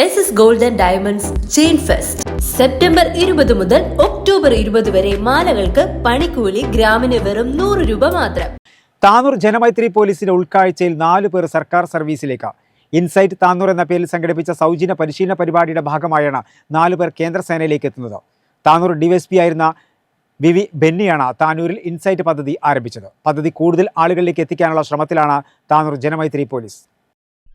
S S golden diamonds chain fest September ഇരുപത് മുതൽ October ഇരുപത് വരെ മാലകൾക്ക് പണിക്കൂലി ഗ്രാമിന് വെറും നൂറ് രൂപ മാത്രം. താനൂർ ജനമൈത്രി പോലീസിന്റെ ഉൾക്കാഴ്ചയിൽ നാലു പേർ സർക്കാർ സർവീസിലേക്ക്. ഇൻസൈറ്റ് താനൂർ എന്ന പേരിൽ സംഘടിപ്പിച്ച സൗജന്യ പരിശീലന പരിപാടിയുടെ ഭാഗമായാണ് നാലു പേർ കേന്ദ്രസേനയിലേക്ക് എത്തുന്നത്. താനൂർ ഡിവൈഎസ്പി ആയിരുന്ന വി വി ബെന്നിയാണ് താനൂരിൽ ഇൻസൈറ്റ് പദ്ധതി ആരംഭിച്ചത്. പദ്ധതി കൂടുതൽ ആളുകളിലേക്ക് എത്തിക്കാനുള്ള ശ്രമത്തിലാണ് താനൂർ ജനമൈത്രി പോലീസ്.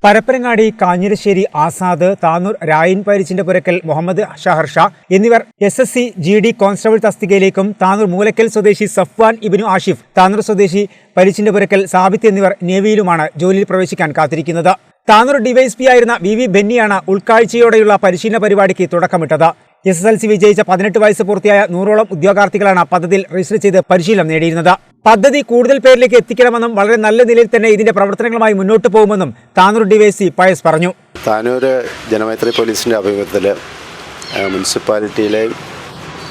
പരപ്പനങ്ങാടി കാഞ്ഞിരശ്ശേരി ആസാദ് താനൂർ രായൻ പരിച്ചിന്റെ പുരക്കൽ മുഹമ്മദ് ഷഹർഷ എന്നിവർ S S C G D constable തസ്തികയിലേക്കും Tanur Moolakkal സ്വദേശി സഫ്വാൻ ഇബിനു ആഷിഫ് താനൂർ സ്വദേശി പരിച്ചിന്റെ പുരക്കൽ സാബിത്ത് എന്നിവർ നേവിയിലുമാണ് ജോലിയിൽ പ്രവേശിക്കാൻ കാത്തിരിക്കുന്നത്. താനൂർ ഡിവൈഎസ്പി ആയിരുന്ന വി വി ബെന്നിയാണ് ഉൾക്കാഴ്ചയോടെയുള്ള പരിശീലന പരിപാടിക്ക് തുടക്കമിട്ടത്. എസ് എസ് എൽ സി വിജയിച്ച പതിനെട്ട് വയസ്സ് പൂർത്തിയായ നൂറോളം ഉദ്യോഗാർത്ഥികളാണ് പദ്ധതിയിൽ രജിസ്റ്റർ ചെയ്ത് പരിശീലനം നേടിയിരുന്നത്. പദ്ധതി കൂടുതൽ പേരിലേക്ക് എത്തിക്കണമെന്നും വളരെ നല്ല നിലയിൽ തന്നെ ഇതിന്റെ പ്രവർത്തനങ്ങളുമായി മുന്നോട്ട് പോകുമെന്നും താനൂർ ഡിവൈഎസ്പി പയസ് പറഞ്ഞു. താനൂർ ജനമൈത്രി പോലീസിന്റെ ആഭിമുഖ്യത്തിൽ മുനിസിപ്പാലിറ്റിയിലെയും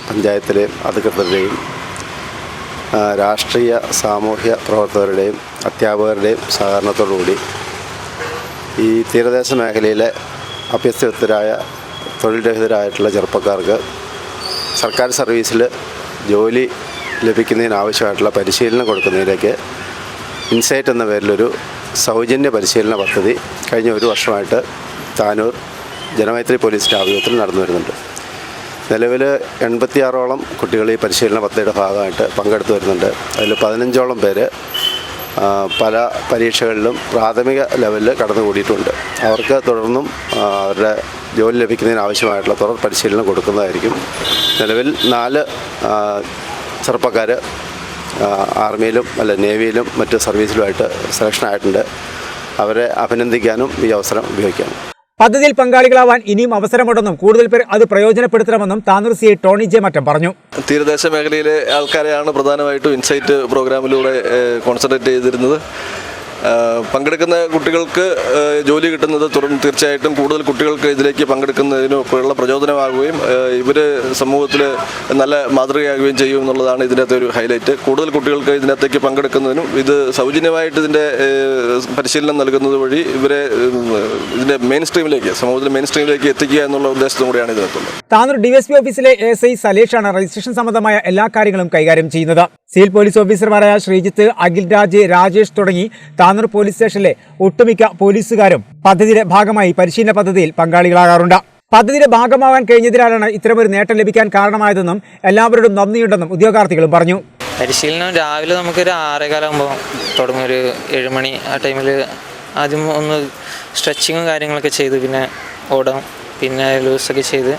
പഞ്ചായത്തിലെയും അധികൃതരുടെയും രാഷ്ട്രീയ സാമൂഹ്യ പ്രവർത്തകരുടെയും അധ്യാപകരുടെയും സഹകരണത്തോടുകൂടി ഈ തീരദേശ മേഖലയിലെ അഭ്യസ്തരായ തൊഴിൽ രഹിതരായിട്ടുള്ള ചെറുപ്പക്കാർക്ക് സർക്കാർ സർവീസിൽ ജോലി ലഭിക്കുന്നതിനാവശ്യമായിട്ടുള്ള പരിശീലനം കൊടുക്കുന്നതിലേക്ക് ഇൻസൈറ്റ് എന്ന പേരിലൊരു സൗജന്യ പരിശീലന പദ്ധതി കഴിഞ്ഞ ഒരു വർഷമായിട്ട് താനൂർ ജനമൈത്രി പോലീസിന്റെ ആഭിമുഖ്യത്തിൽ നടന്നു വരുന്നുണ്ട്. നിലവിൽ എൺപത്തിയാറോളം കുട്ടികൾ ഈ പരിശീലന പദ്ധതിയുടെ ഭാഗമായിട്ട് പങ്കെടുത്തു വരുന്നുണ്ട്. അതിൽ പതിനഞ്ചോളം പേര് പല പരീക്ഷകളിലും പ്രാഥമിക ലെവലിൽ കടന്നു കടന്നുകൂടിയിട്ടുണ്ട്. അവർക്ക് തുടർന്നും അവരുടെ ജോലി ലഭിക്കുന്നതിന് ആവശ്യമായിട്ടുള്ള തുടർ പരിശീലനം കൊടുക്കുന്നതായിരിക്കും. നിലവിൽ നാല് ചെറുപ്പക്കാർ ആർമിയിലും അല്ല നേവിയിലും മറ്റ് സർവീസിലുമായിട്ട് സെലക്ഷൻ ആയിട്ടുണ്ട്. അവരെ അഭിനന്ദിക്കാനും ഈ അവസരം ഉപയോഗിക്കാം. പദ്ധതിയിൽ പങ്കാളികളാവാൻ ഇനിയും അവസരമുണ്ടെന്നും കൂടുതൽ പേർ അത് പ്രയോജനപ്പെടുത്തണമെന്നും Tanur C Tony J Mattam പറഞ്ഞു. തീരദേശ മേഖലയിലെ ആൾക്കാരെയാണ് പ്രധാനമായിട്ടും ഇൻസൈറ്റ് പ്രോഗ്രാമിലൂടെ കോൺസെൻട്രേറ്റ് ചെയ്തിരുന്നത്. പങ്കെടുക്കുന്ന കുട്ടികൾക്ക് ജോലി കിട്ടുന്നത് തീർച്ചയായിട്ടും കൂടുതൽ കുട്ടികൾക്ക് ഇതിലേക്ക് പങ്കെടുക്കുന്നതിനും ഒക്കെയുള്ള പ്രചോദനമാകുകയും ഇവർ സമൂഹത്തിൽ നല്ല മാതൃകയാകുകയും ചെയ്യും എന്നുള്ളതാണ് ഇതിനകത്തെ ഒരു ഹൈലൈറ്റ്. കൂടുതൽ കുട്ടികൾക്ക് ഇതിനകത്തേക്ക് പങ്കെടുക്കുന്നതിനും ഇത് സൗജന്യമായിട്ട് ഇതിന്റെ പരിശീലനം നൽകുന്നത് വഴി ഇവരെ ഇതിന്റെ മെയിൻ സ്ട്രീമിലേക്ക് സമൂഹത്തിലെ മെയിൻ സ്ട്രീമിലേക്ക് എത്തിക്കുക എന്നുള്ള ഉദ്ദേശത്തും കൂടിയാണ് ഇതിനകത്തുള്ളത്. താനൂർ പി ഓഫീസിലെ എസ് ഐ സലേഷാണ് രജിസ്ട്രേഷൻ സംബന്ധമായ എല്ലാ കാര്യങ്ങളും കൈകാര്യം ചെയ്യുന്നത്. സിവിൽ പോലീസ് ഓഫീസർമാരായ ശ്രീജിത്ത് അഖിൽ രാജ് രാജേഷ് തുടങ്ങി താനൂർ പോലീസ് സ്റ്റേഷനിലെ ഒട്ടുമിക്ക പോലീസുകാരും പദ്ധതിയുടെ ഭാഗമായി പരിശീലന പദ്ധതിയിൽ പങ്കാളികളാകാറുണ്ട്. പദ്ധതിയുടെ ഭാഗമാകാൻ കഴിഞ്ഞതിനാലാണ് ഇത്തരമൊരു നേട്ടം ലഭിക്കാൻ കാരണമായതെന്നും എല്ലാവരോടും നന്ദിയുണ്ടെന്നും ഉദ്യോഗാർത്ഥികളും പറഞ്ഞു. പരിശീലനം രാവിലെ നമുക്കൊരു ആറേകാലാകുമ്പോൾ തുടങ്ങും ഒരു ഏഴ് മണി ആ ടൈമിൽ ആദ്യം ഒന്ന് സ്ട്രെച്ചിങ്ങും കാര്യങ്ങളൊക്കെ ചെയ്ത് പിന്നെ ഓടാം. പിന്നെ ലൂസൊക്കെ ചെയ്ത്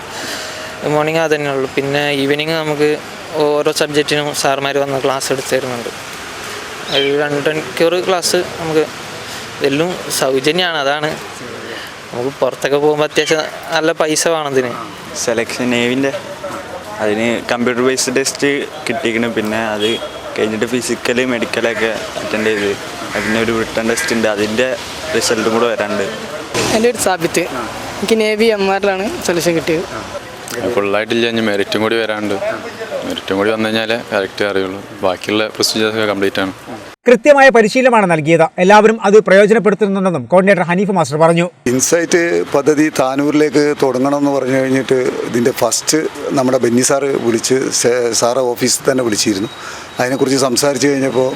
മോർണിംഗ് അത് തന്നെയുള്ളൂ പിന്നെ ഈവനിങ് നമുക്ക് ഓരോ സബ്ജക്റ്റിനും സാർമാർ വന്ന് ക്ലാസ് എടുത്തു തരുന്നുണ്ട് ഒരു രണ്ട് മണിക്കൂർ ക്ലാസ് നമുക്ക് ഇതെല്ലാം സൗജന്യമാണ് അതാണ്. നമുക്ക് പുറത്തൊക്കെ പോകുമ്പോൾ അത്യാവശ്യം നല്ല പൈസ വേണം ഇതിന്. സെലക്ഷൻ നേവിന്റെ അതിന് കമ്പ്യൂട്ടർ ബേസ്ഡ് ടെസ്റ്റ് കിട്ടിയിരിക്കണം പിന്നെ അത് കഴിഞ്ഞിട്ട് ഫിസിക്കൽ മെഡിക്കലൊക്കെ അറ്റൻഡ് ചെയ്ത്. അതിന് ഒരു റിട്ടേൺ ടെസ്റ്റ് ഉണ്ട് അതിന്റെ റിസൾട്ടും കൂടെ വരാണ്ട്. എന്റെ ഒരു സാബിത്ത് എനിക്ക് നേവി എം ആറിലാണ് സെലക്ഷൻ കിട്ടിയത്. ഫുള്ളായിട്ടില്ല ഇനി മെറിറ്റും കൂടി വരാണ്ട് മെറിറ്റും കൂടി വന്നു കഴിഞ്ഞാൽ കറക്റ്റ് അറിയുള്ളൂ. ബാക്കിയുള്ള പ്രൊസീജിയേഴ്സ് ഒക്കെ കംപ്ലീറ്റ് ആണ്. കൃത്യമായ പരിശീലനമാണ് നൽകിയത്. എല്ലാവരും അത് പ്രയോജനപ്പെടുത്തുന്നുണ്ടെന്നും കോർഡിനേറ്റർ ഹനീഫ് മാസ്റ്റർ പറഞ്ഞു. ഇൻസൈറ്റ് പദ്ധതി താനൂരിലേക്ക് തുടങ്ങണം എന്ന് പറഞ്ഞു കഴിഞ്ഞിട്ട് ഇതിന്റെ ഫസ്റ്റ് നമ്മുടെ ബെന്നി സാറ് വിളിച്ച് സാറ് ഓഫീസിൽ തന്നെ വിളിച്ചിരുന്നു. അതിനെക്കുറിച്ച് സംസാരിച്ചു കഴിഞ്ഞപ്പോൾ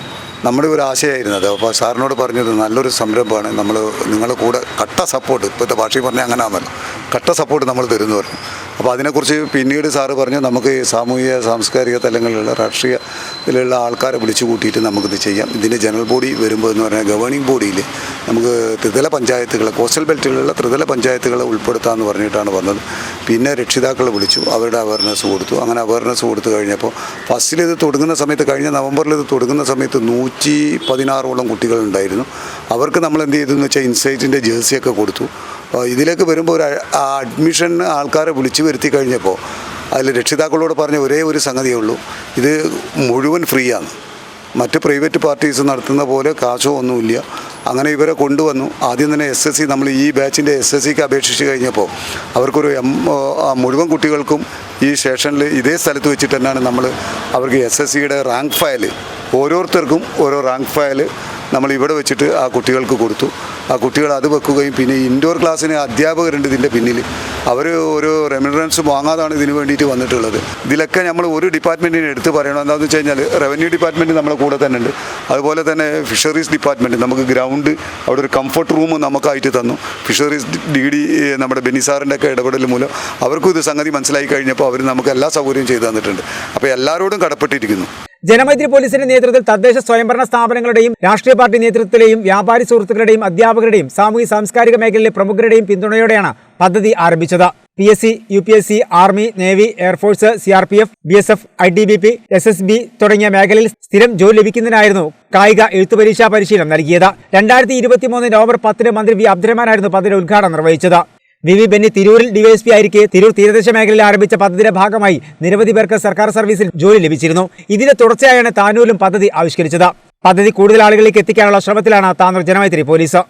നമ്മുടെ ഒരു ആശയമായിരുന്നു അത്. അപ്പോൾ സാറിനോട് പറഞ്ഞത് നല്ലൊരു സംരംഭമാണ്. നമ്മൾ നിങ്ങളുടെ കൂടെ കട്ട സപ്പോർട്ട് ഇപ്പോഴത്തെ ഭാഷയിൽ പറഞ്ഞാൽ അങ്ങനെ ആണല്ലോ കട്ട സപ്പോർട്ട് നമ്മൾ തരുന്നവർ അപ്പോൾ അതിനെക്കുറിച്ച് പിന്നീട് സാറ് പറഞ്ഞു നമുക്ക് സാമൂഹിക സാംസ്കാരിക തലങ്ങളിലുള്ള രാഷ്ട്രീയത്തിലുള്ള ആൾക്കാരെ വിളിച്ചു കൂട്ടിയിട്ട് നമുക്കിത് ചെയ്യാം. ഇതിന്റെ ജനറൽ ബോഡി വരുമ്പോൾ എന്ന് പറഞ്ഞാൽ ഗവേണിംഗ് ബോഡിയിൽ നമുക്ക് ത്രിതല പഞ്ചായത്തുകളെ കോസ്റ്റൽ ബെൽറ്റിലുള്ള ത്രിതല പഞ്ചായത്തുകളെ ഉൾപ്പെടുത്താമെന്ന് പറഞ്ഞിട്ടാണ് വന്നത്. പിന്നെ രക്ഷിതാക്കളെ വിളിച്ചു അവരുടെ അവയർനെസ് കൊടുത്തു. അങ്ങനെ അവയർനെസ് കൊടുത്തു കഴിഞ്ഞപ്പോൾ ഫസ്റ്റിൽ ഇത് തുടങ്ങുന്ന സമയത്ത് കഴിഞ്ഞ നവംബറിൽ ഇത് തുടങ്ങുന്ന സമയത്ത് നൂറ്റി പതിനാറോളം കുട്ടികളുണ്ടായിരുന്നു. അവർക്ക് നമ്മൾ എന്ത് ചെയ്തു എന്ന് വെച്ചാൽ ഇൻസൈറ്റിന്റെ ജേഴ്സിയൊക്കെ കൊടുത്തു. ഇതിലേക്ക് വരുമ്പോൾ ഒരു അഡ്മിഷൻ ആൾക്കാരെ വിളിച്ചു വരുത്തി കഴിഞ്ഞപ്പോൾ അതിൽ രക്ഷിതാക്കളോട് പറഞ്ഞ ഒരേ ഒരു സംഗതിയേ ഉള്ളൂ. ഇത് മുഴുവൻ ഫ്രീ ആണ് മറ്റ് പ്രൈവറ്റ് പാർട്ടീസ് നടത്തുന്ന പോലെ കാശോ ഒന്നുമില്ല. അങ്ങനെ ഇവരെ കൊണ്ടുവന്നു. ആദ്യം തന്നെ എസ് എസ് സി നമ്മൾ ഈ ബാച്ചിന്റെ എസ് എസ് സിക്ക് അപേക്ഷിച്ച് കഴിഞ്ഞപ്പോൾ അവർക്കൊരു എം മുഴുവൻ കുട്ടികൾക്കും ഈ സ്റ്റേഷനിൽ ഇതേ സ്ഥലത്ത് വെച്ചിട്ട് തന്നെയാണ് നമ്മൾ അവർക്ക് എസ് എസ് സിയുടെ റാങ്ക് ഫയൽ ഓരോരുത്തർക്കും ഓരോ റാങ്ക് ഫയൽ നമ്മൾ ഇവിടെ വെച്ചിട്ട് ആ കുട്ടികൾക്ക് കൊടുത്തു. ആ കുട്ടികൾ അത് വെക്കുകയും പിന്നെ ഇൻഡോർ ക്ലാസ്സിന് അധ്യാപകരുണ്ട് ഇതിന്റെ പിന്നിൽ. അവർ ഒരു റെമിനറൻസ് വാങ്ങാതാണ് ഇതിന് വേണ്ടിയിട്ട് വന്നിട്ടുള്ളത്. ഇതിലൊക്കെ നമ്മൾ ഒരു ഡിപ്പാർട്ട്മെന്റിനെ എടുത്ത് പറയണം. എന്താണെന്ന് വെച്ച് കഴിഞ്ഞാൽ റവന്യൂ ഡിപ്പാർട്ട്മെന്റ് നമ്മളെ കൂടെ തന്നെ ഉണ്ട്. അതുപോലെ തന്നെ ഫിഷറീസ് ഡിപ്പാർട്ട്മെന്റ് നമുക്ക് ഗ്രൗണ്ട് അവിടെ ഒരു കംഫർട്ട് റൂം നമുക്കായിട്ട് തന്നു. ഫിഷറീസ് ഡി ഡി നമ്മുടെ ബെനിസാറിന്റെ ഒക്കെ ഇടപെടൽ മൂലം അവർക്കും ഇത് സംഗതി മനസ്സിലായി കഴിഞ്ഞപ്പോൾ അവർ നമുക്ക് എല്ലാ സൗകര്യവും ചെയ്തു തന്നിട്ടുണ്ട്. അപ്പോൾ എല്ലാവരോടും കടപ്പെട്ടിരിക്കുന്നു. ജനമൈത്രി പോലീസിന്റെ നേതൃത്വത്തിൽ തദ്ദേശ സ്വയംഭരണ സ്ഥാപനങ്ങളുടെയും രാഷ്ട്രീയ പാർട്ടി നേതൃത്വത്തിലെയും വ്യാപാരി സുഹൃത്തുക്കളുടെയും അധ്യാപകരുടെയും സാമൂഹ്യ സാംസ്കാരിക മേഖലയിലെ പ്രമുഖരുടെയും പിന്തുണയോടെയാണ് പദ്ധതി ആരംഭിച്ചത്. P S C U P S C army navy air force C R P F B S F I T B P S S B തുടങ്ങിയ മേഖലയിൽ സ്ഥിരം ജോലി ലഭിക്കുന്നതിനായിരുന്നു കായിക എഴുത്തു പരീക്ഷാ പരിശീലനം നൽകിയത്. രണ്ടായിരത്തി ഇരുപത്തി മൂന്ന് നവംബർ പത്തിന് മന്ത്രി വി അബ്ദുറഹ്മാനായിരുന്നു പദ്ധതി ഉദ്ഘാടനം നിർവഹിച്ചത്. വി വി ബെന്നി തിരൂരിൽ ഡിവൈഎസ്പി ആയിരിക്കെ. തിരൂർ തീരദേശ മേഖലയിൽ ആരംഭിച്ച പദ്ധതിയുടെ ഭാഗമായി നിരവധി പേർക്ക് സർക്കാർ സർവീസിൽ ജോലി ലഭിച്ചിരുന്നു. ഇതിന്റെ തുടർച്ചയായാണ് താനൂരിലും പദ്ധതി ആവിഷ്കരിച്ചത്. പദ്ധതി കൂടുതൽ ആളുകളിലേക്ക് എത്തിക്കാനുള്ള ശ്രമത്തിലാണ് താനൂർ ജനമൈത്രി പോലീസ്.